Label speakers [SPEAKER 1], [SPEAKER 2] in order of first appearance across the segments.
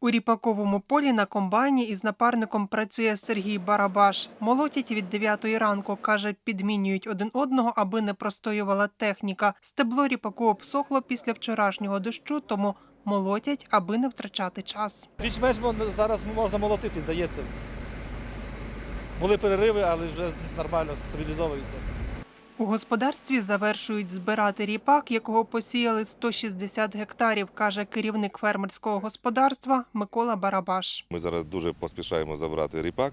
[SPEAKER 1] У ріпаковому полі на комбайні із напарником працює Сергій Барабаш. Молотять від 9 ранку, каже, підмінюють один одного, аби не простоювала техніка. Стебло ріпаку обсохло після вчорашнього дощу, тому молотять, аби не втрачати час.
[SPEAKER 2] Більш-менш зараз можна молотити, дається. Були перериви, але вже нормально стабілізовується.
[SPEAKER 1] У господарстві завершують збирати ріпак, якого посіяли 160 гектарів, каже керівник фермерського господарства Микола Барабаш.
[SPEAKER 3] Ми зараз дуже поспішаємо забрати ріпак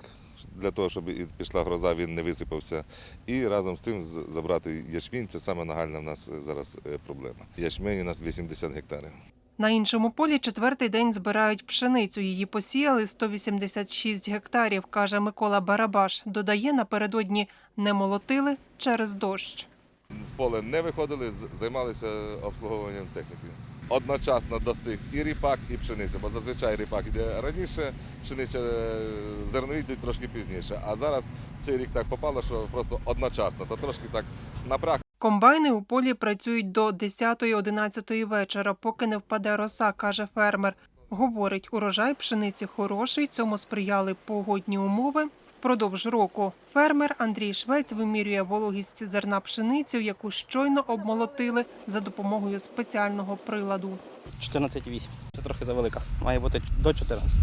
[SPEAKER 3] для того, щоб пішла гроза, він не висипався. І разом з тим забрати ячмінь. Це саме нагальна в нас зараз е, проблема. Ячмень у нас 80 гектарів.
[SPEAKER 1] На іншому полі четвертий день збирають пшеницю. Її посіяли 186 гектарів, каже Микола Барабаш. Додає, напередодні не молотили через дощ.
[SPEAKER 3] В поле не виходили, займалися обслуговуванням техніки. Одночасно достиг і ріпак, і пшениця, бо зазвичай ріпак йде раніше, пшениця е, зернові йдуть трошки пізніше. А зараз цей рік так попало, що просто одночасно, то трошки так напряг.
[SPEAKER 1] Комбайни у полі працюють до 10-11 вечора, поки не впаде роса, каже фермер. Говорить, урожай пшениці хороший, цьому сприяли погодні умови. Впродовж року фермер Андрій Швець вимірює вологість зерна пшениці, яку щойно обмолотили за допомогою спеціального приладу.
[SPEAKER 4] 14,8. Це трохи завелика. Має бути до 14.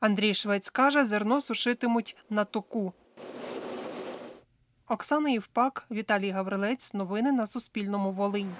[SPEAKER 1] Андрій Швець каже, зерно сушитимуть на току. Оксана Євпак, Віталій Гаврилець. Новини на Суспільному Волинь.